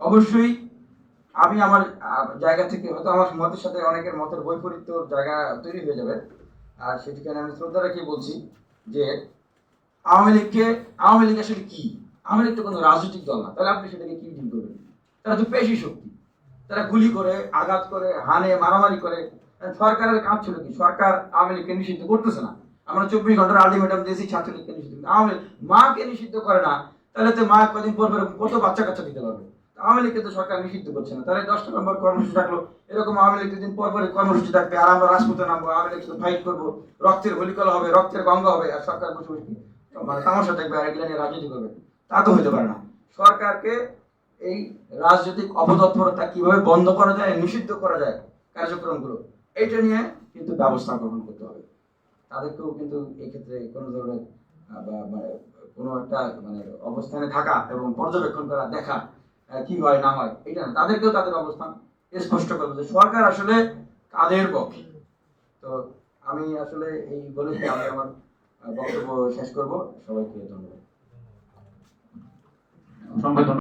অবশ্যই আমি আমার জায়গা থেকে হয়তো আমার মতের সাথে অনেকের মতের বৈপরীত্য জায়গা তৈরি হয়ে যাবে। আর সেটিখানে আমি শ্রদ্ধা রেখে বলছি যে আওয়ামী লীগকে, আওয়ামী লীগ আসলে কি? আওয়ামী লীগ তো কোনো রাজনৈতিক দল না। তাহলে আপনি সেটাকে কি ডিল করবেন? তারা তো পেশি শক্তি। তারা গুলি করে, আঘাত করে, হানে, মারামারি করে। সরকারের কাজ ছিল কি? সরকার আওয়ামী লীগকে নিষিদ্ধ করতেছে না। আমরা চব্বিশ ঘণ্টার আলটিমেটাম দিয়েছি, ছাত্রলীগকে নিষিদ্ধ। আওয়ামী মাকে নিষিদ্ধ করে না। তাহলে তো মা কদিন পর কত বাচ্চা কাচ্চা দিতে পারবে? আওয়ামী লীগকে তো সরকার নিষিদ্ধ করছে না। তাহলে দশ নম্বর কর্মসূচি রাখল এরকম আওয়ামী লীগ দুদিন পর পরে কর্মসূচি থাকবে আর আমরা রাজপথে নামবো, আওয়ামী লীগ ফাইট করব। রক্তের হবে, রক্তের গঙ্গা হবে আর সরকার বসে বসে মানে তামাশা দেখবে আর নিয়ে রাজনীতি করবে। তা তো হতে পারে না। সরকারকে এই রাজনৈতিক অপতৎপরতা কীভাবে বন্ধ করা যায়, নিষিদ্ধ করা যায়, কার্যক্রমগুলো, এইটা নিয়ে কিন্তু ব্যবস্থা গ্রহণ করতে হবে। তাদেরকেও কিন্তু এই ক্ষেত্রে কোনো ধরনের মানে কোনো একটা মানে অবস্থানে থাকা এবং পর্যবেক্ষণ করা, দেখা কি হয়, না হয়, এটা না। তাদেরকেও তাদের অবস্থান স্পষ্ট করবে যে সরকার আসলে কাদের পক্ষে? তো আমি আসলে এই বলে আমি আমার বক্তব্য শেষ করব। সবাইকে ধন্যবাদ।